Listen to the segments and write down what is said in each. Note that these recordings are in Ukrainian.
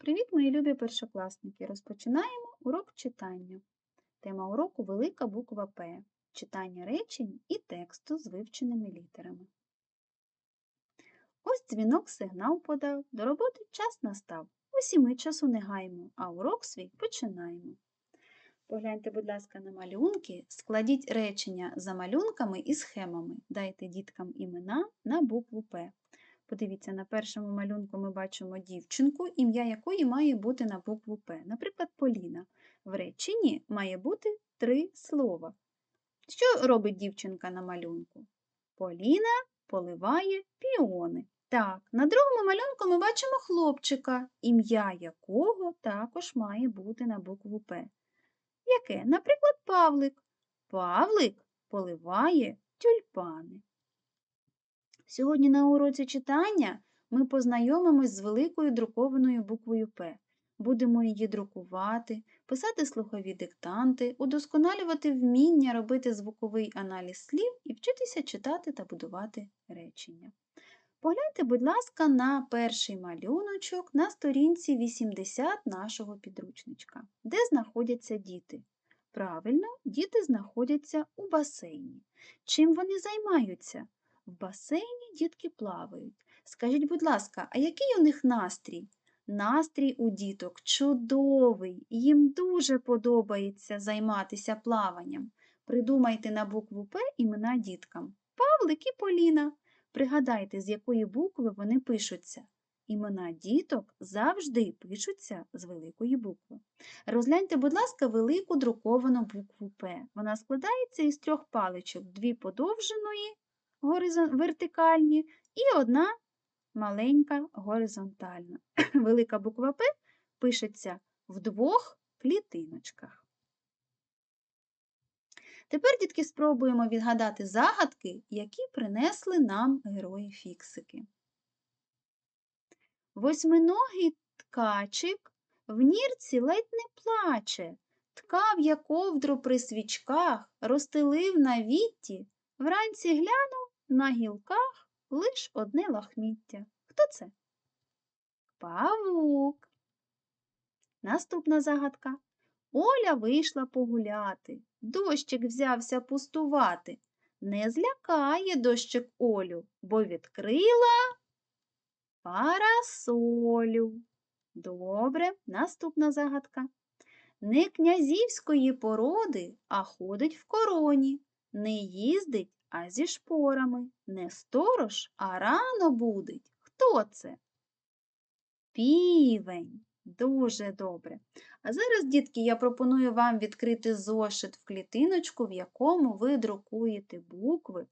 Привіт, мої любі першокласники! Розпочинаємо урок читання. Тема уроку велика буква П. Читання речень і тексту з вивченими літерами. Ось дзвінок сигнал подав. До роботи час настав. Ось і ми часу не гаємо, а урок свій починаємо. Погляньте, будь ласка, на малюнки, складіть речення за малюнками і схемами. Дайте діткам імена на букву П. Подивіться, на першому малюнку ми бачимо дівчинку, ім'я якої має бути на букву П. Наприклад, Поліна. В реченні має бути три слова. Що робить дівчинка на малюнку? Поліна поливає піони. Так, на другому малюнку ми бачимо хлопчика, ім'я якого також має бути на букву П. Яке? Наприклад, Павлик. Павлик поливає тюльпани. Сьогодні на уроці читання ми познайомимось з великою друкованою буквою П. Будемо її друкувати, писати слухові диктанти, удосконалювати вміння робити звуковий аналіз слів і вчитися читати та будувати речення. Погляньте, будь ласка, на перший малюночок на сторінці 80 нашого підручничка, де знаходяться діти. Правильно, діти знаходяться у басейні. Чим вони займаються? В басейні дітки плавають. Скажіть, будь ласка, а який у них настрій? Настрій у діток чудовий, їм дуже подобається займатися плаванням. Придумайте на букву П імена діткам. Павлик і Поліна. Пригадайте, з якої букви вони пишуться. Імена діток завжди пишуться з великої букви. Розгляньте, будь ласка, велику друковану букву П. Вона складається із трьох паличок, дві подовженої вертикальні і одна маленька горизонтальна. Велика буква П пишеться в двох клітиночках. Тепер, дітки, спробуємо відгадати загадки, які принесли нам герої фіксики. Восьминогий ткачик в нірці ледь не плаче, ткав я ковдру при свічках, розстелив на вітті, вранці глянув на гілках лиш одне лахміття. Хто це? Павук. Наступна загадка. Оля вийшла погуляти. Дощик взявся пустувати. Не злякає дощик Олю, бо відкрила парасолю. Добре, наступна загадка. Не князівської породи, а ходить в короні, не їздить, а зі шпорами. Не сторож, а рано будить. Хто це? Півень. Дуже добре. А зараз, дітки, я пропоную вам відкрити зошит в клітиночку, в якому ви друкуєте букви,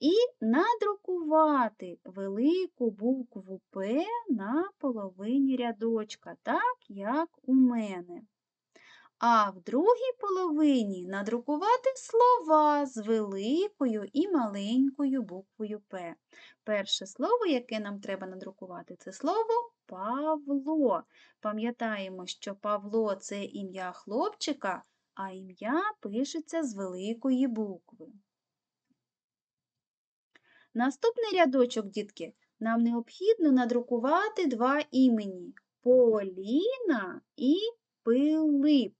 і надрукувати велику букву П на половині рядочка, так, як у мене а в другій половині надрукувати слова з великою і маленькою буквою П. Перше слово, яке нам треба надрукувати, це слово Павло. Пам'ятаємо, що Павло це ім'я хлопчика, а ім'я пишеться з великої букви. Наступний рядочок, дітки, нам необхідно надрукувати два імені Поліна і Пилип.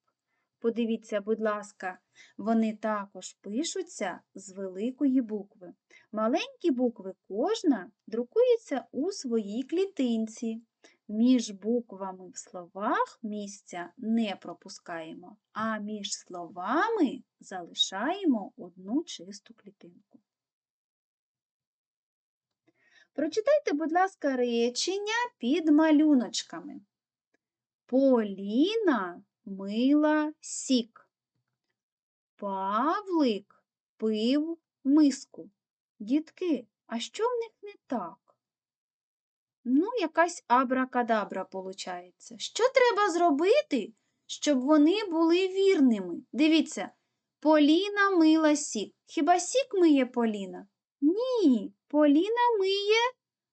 Подивіться, будь ласка, вони також пишуться з великої букви. Маленькі букви кожна друкується у своїй клітинці. Між буквами в словах місця не пропускаємо, а між словами залишаємо одну чисту клітинку. Прочитайте, будь ласка, речення під малюночками. Поліна мила сік. Павлик пив миску. Дітки, а що в них не так? Ну, якась абракадабра получається. Що треба зробити, щоб вони були вірними? Дивіться, Поліна мила сік. Хіба сік миє Поліна? Ні, Поліна миє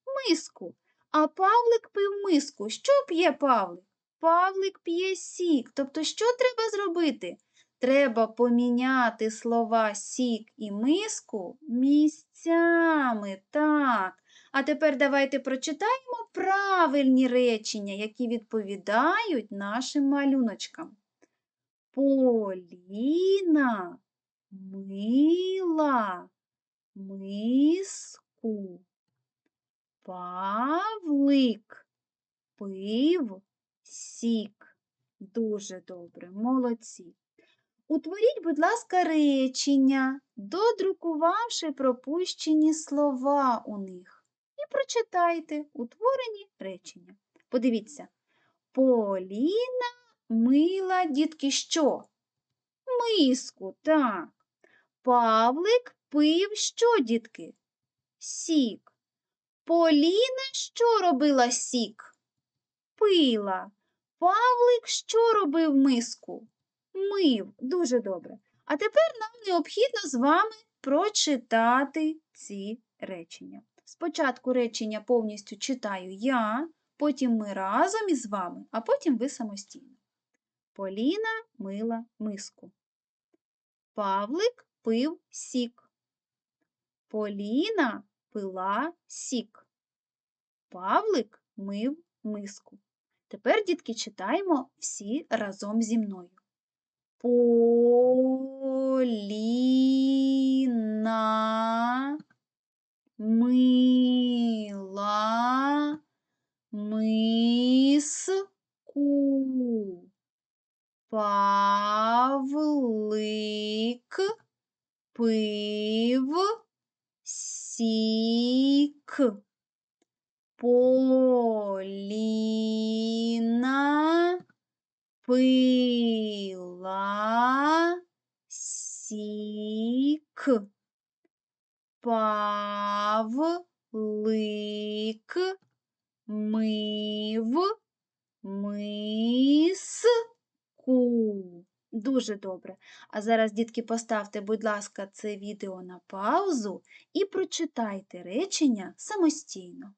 миску, а Павлик пив миску. Що п'є Павлик? Павлик п'є сік. Тобто, що треба зробити? Треба поміняти слова сік і миску місцями. Так. А тепер давайте прочитаємо правильні речення, які відповідають нашим малюночкам. Поліна мила миску. Павлик пив сік. Дуже добре, молодці. Утворіть, будь ласка, речення, додрукувавши пропущені слова у них. І прочитайте утворені речення. Подивіться. Поліна мила дітки що? Миску, так. Павлик пив що, дітки? Сік. Поліна що робила сік? Пила. Павлик що робив миску? Мив. Дуже добре. А тепер нам необхідно з вами прочитати ці речення. Спочатку речення повністю читаю я, потім ми разом із вами, а потім ви самостійно. Поліна мила миску. Павлик пив сік. Поліна пила сік. Павлик мив миску. Тепер, дітки, читаємо всі разом зі мною. Поліна мила мив миску. Дуже добре. А зараз, дітки, поставте, будь ласка, це відео на паузу і прочитайте речення самостійно.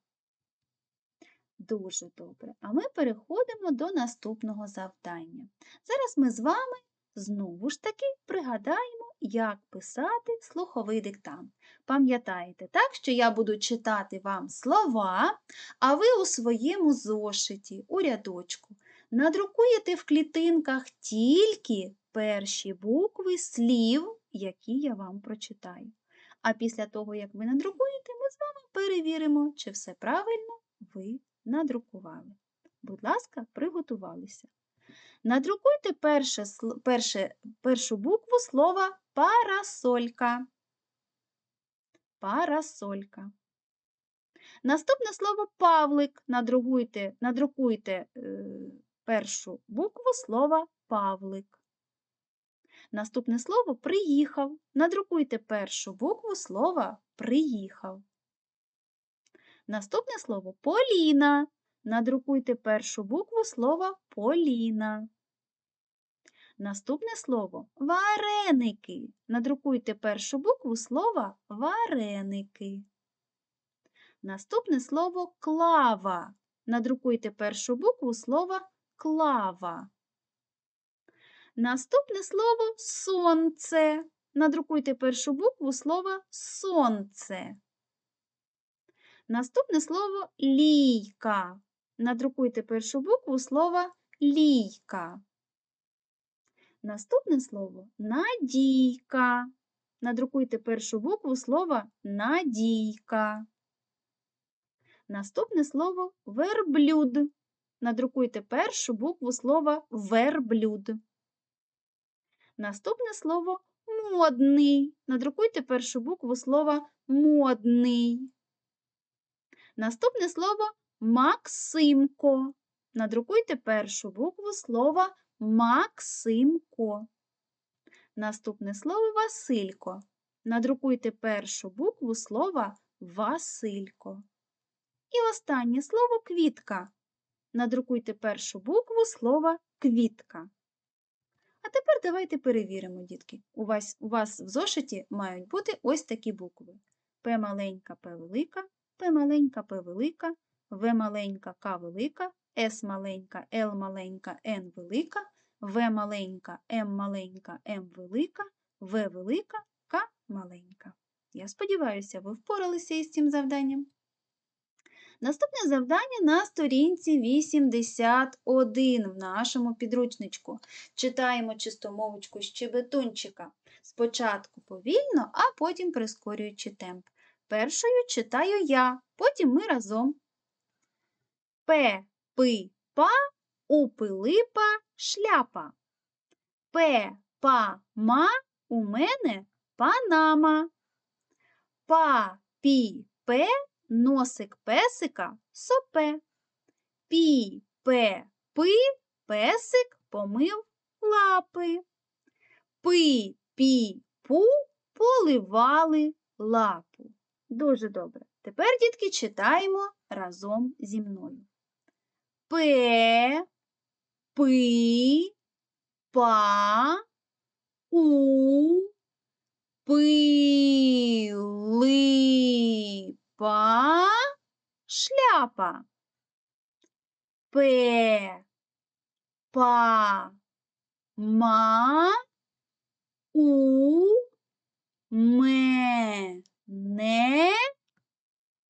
Дуже добре. А ми переходимо до наступного завдання. Зараз ми з вами знову ж таки пригадаємо, як писати слуховий диктант. Пам'ятаєте, так, що я буду читати вам слова, а ви у своєму зошиті, у рядочку, надрукуєте в клітинках тільки перші букви слів, які я вам прочитаю. А після того, як ви надрукуєте, ми з вами перевіримо, чи все правильно ви надрукували. Будь ласка, приготувалися. Надрукуйте перше, перше, першу букву слова парасолька. Парасолька. Наступне слово павлик. Надрукуйте, надрукуйте е, першу букву слова павлик. Наступне слово приїхав. Надрукуйте першу букву слова приїхав. Наступне слово Поліна. Надрукуйте першу букву слова Поліна. Наступне слово вареники. Надрукуйте першу букву слова вареники. Наступне слово клава. Надрукуйте першу букву слова клава. Наступне слово сонце. Надрукуйте першу букву слова сонце. Наступне слово лійка. Надрукуйте першу букву слова лійка. Наступне слово надійка. Надрукуйте першу букву слова надійка. Наступне слово верблюд. Надрукуйте першу букву слова верблюд. Наступне слово модний. Надрукуйте першу букву слова модний. Наступне слово Максимко. Надрукуйте першу букву слова Максимко. Наступне слово Василько. Надрукуйте першу букву слова Василько. І останнє слово квітка. Надрукуйте першу букву слова квітка. А тепер давайте перевіримо, дітки. У вас, у вас в зошиті мають бути ось такі букви. П маленька, П велика, П маленька, П велика, В маленька, К велика, С маленька, Л маленька, Н велика, В маленька, М маленька, М велика, В велика, К маленька. Я сподіваюся, ви впоралися із цим завданням. Наступне завдання на сторінці 81 в нашому підручничку. Читаємо чистомовочку щебетунчика. Спочатку повільно, а потім прискорюючи темп. Першою читаю я, потім ми разом. П, пи, па, у Пилипа шляпа. П, па, ма, у мене панама. Па, пі, пе, носик песика сопе. Пі, пе, пи, песик помив лапи. Пи, пі, пу, поливали лапу. Дуже добре. Тепер, дітки, читаємо разом зі мною. П, пи, па, у, пилипа, шляпа. П, па, ма, у, мене,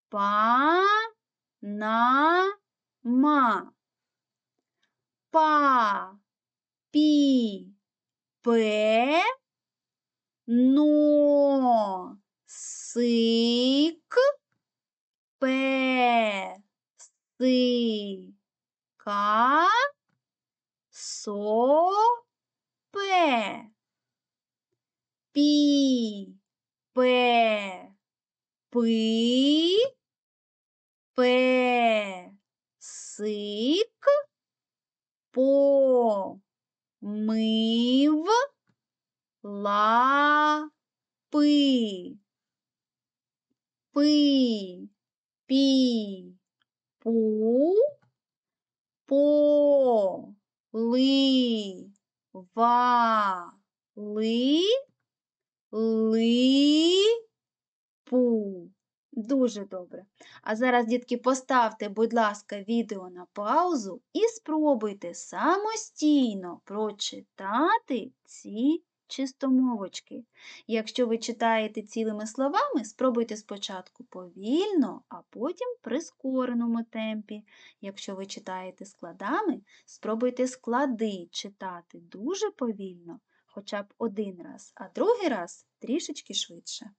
па, на, ма. Па, пі, пе, но, сик, пе, си, ка, со, пе. Пі, пе, пи, пе, сик, по, мив, лапи. Пи, пі, пу, по, ли, ва, ли, ли, пу. Дуже добре. А зараз, дітки, поставте, будь ласка, відео на паузу і спробуйте самостійно прочитати ці чистомовочки. Якщо ви читаєте цілими словами, спробуйте спочатку повільно, а потім в прискореному темпі. Якщо ви читаєте складами, спробуйте склади читати дуже повільно, хоча б один раз, а другий раз трішечки швидше.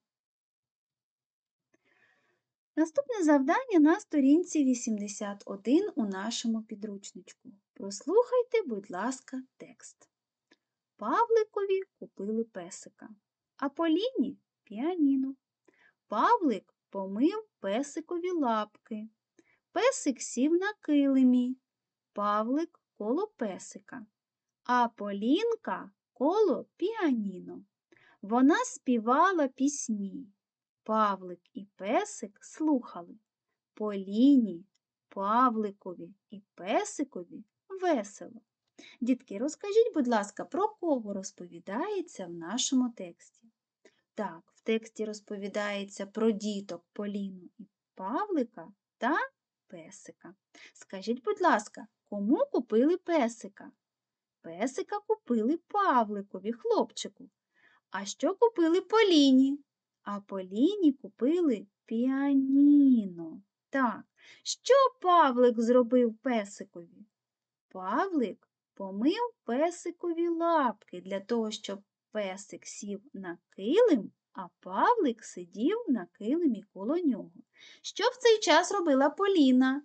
Наступне завдання на сторінці 81 у нашому підручничку. Прослухайте, будь ласка, текст. Павликові купили песика, а Поліні піаніно. Павлик помив песикові лапки. Песик сів на килимі. Павлик коло песика, а Полінка коло піаніно. Вона співала пісні. Павлик і песик слухали. Поліні, Павликові і песикові весело. Дітки, розкажіть, будь ласка, про кого розповідається в нашому тексті? Так, в тексті розповідається про діток Поліну і Павлика та песика. Скажіть, будь ласка, кому купили песика? Песика купили Павликові, хлопчику. А що купили Поліні? А Поліні купили піаніно. Так, що Павлик зробив песикові? Павлик помив песикові лапки для того, щоб песик сів на килим, а Павлик сидів на килимі коло нього. Що в цей час робила Поліна?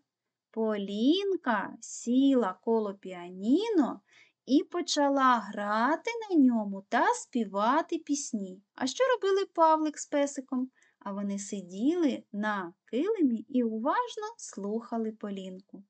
Полінка сіла коло піаніно і почала грати на ньому та співати пісні. А що робили Павлик з песиком? А вони сиділи на килимі і уважно слухали Полінку.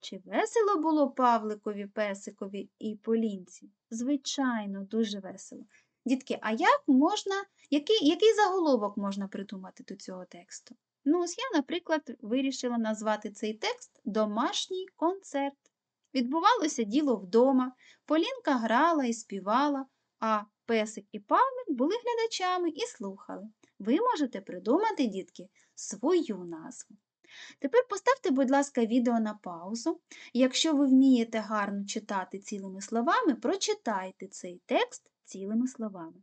Чи весело було Павликові, песикові і Полінці? Звичайно, дуже весело. Дітки, а як можна, який, який заголовок можна придумати до цього тексту? Ну, ось я, наприклад, вирішила назвати цей текст Домашній концерт. Відбувалося діло вдома, Полінка грала і співала, а песик і Павлик були глядачами і слухали. Ви можете придумати, дітки, свою назву. Тепер поставте, будь ласка, відео на паузу. Якщо ви вмієте гарно читати цілими словами, прочитайте цей текст цілими словами.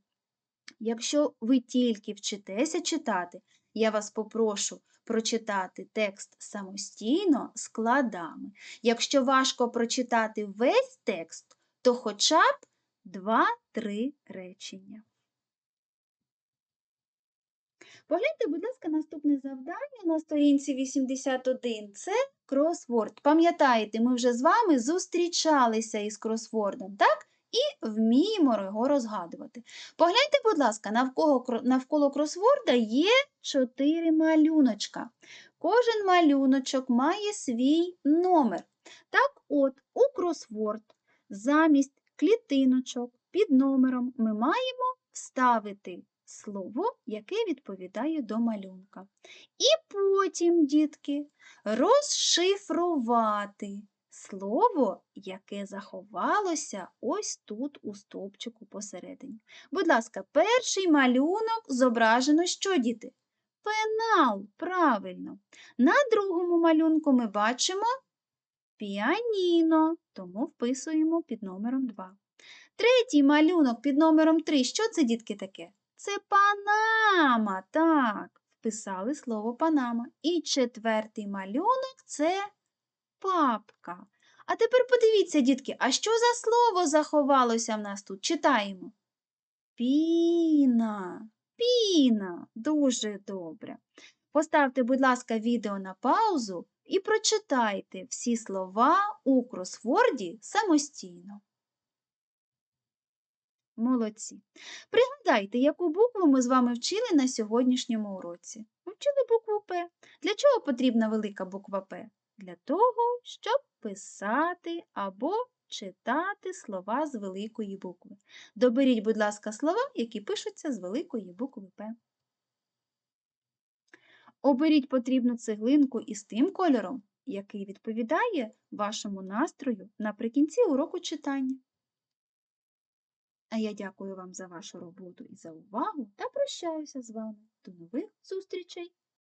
Якщо ви тільки вчитеся читати, я вас попрошу прочитати текст самостійно складами. Якщо важко прочитати весь текст, то хоча б 2-3 речення. Погляньте, будь ласка, наступне завдання на сторінці 81 це кросворд. Пам'ятаєте, ми вже з вами зустрічалися із кросвордом, так? І вміємо його розгадувати. Погляньте, будь ласка, навколо, навколо кросворда є чотири малюночка. Кожен малюночок має свій номер. Так от, у кросворд замість клітиночок під номером ми маємо вставити слово, яке відповідає до малюнка. І потім, дітки, розшифрувати слово, яке заховалося ось тут у стовпчику посередині. Будь ласка, перший малюнок зображено що, діти? Пенал, правильно. На другому малюнку ми бачимо піаніно, тому вписуємо під номером 2. Третій малюнок під номером 3. Що це, дітки, таке? Це Панама. Так, вписали слово Панама. І четвертий малюнок це папка. А тепер подивіться, дітки, а що за слово заховалося в нас тут? Читаємо. Піна. Піна. Дуже добре. Поставте, будь ласка, відео на паузу і прочитайте всі слова у кросворді самостійно. Молодці. Пригадайте, яку букву ми з вами вчили на сьогоднішньому уроці. Вчили букву П. Для чого потрібна велика буква П? Для того, щоб писати або читати слова з великої букви. Доберіть, будь ласка, слова, які пишуться з великої букви П. Оберіть потрібну цеглинку із тим кольором, який відповідає вашому настрою наприкінці уроку читання. А я дякую вам за вашу роботу і за увагу та прощаюся з вами. До нових зустрічей!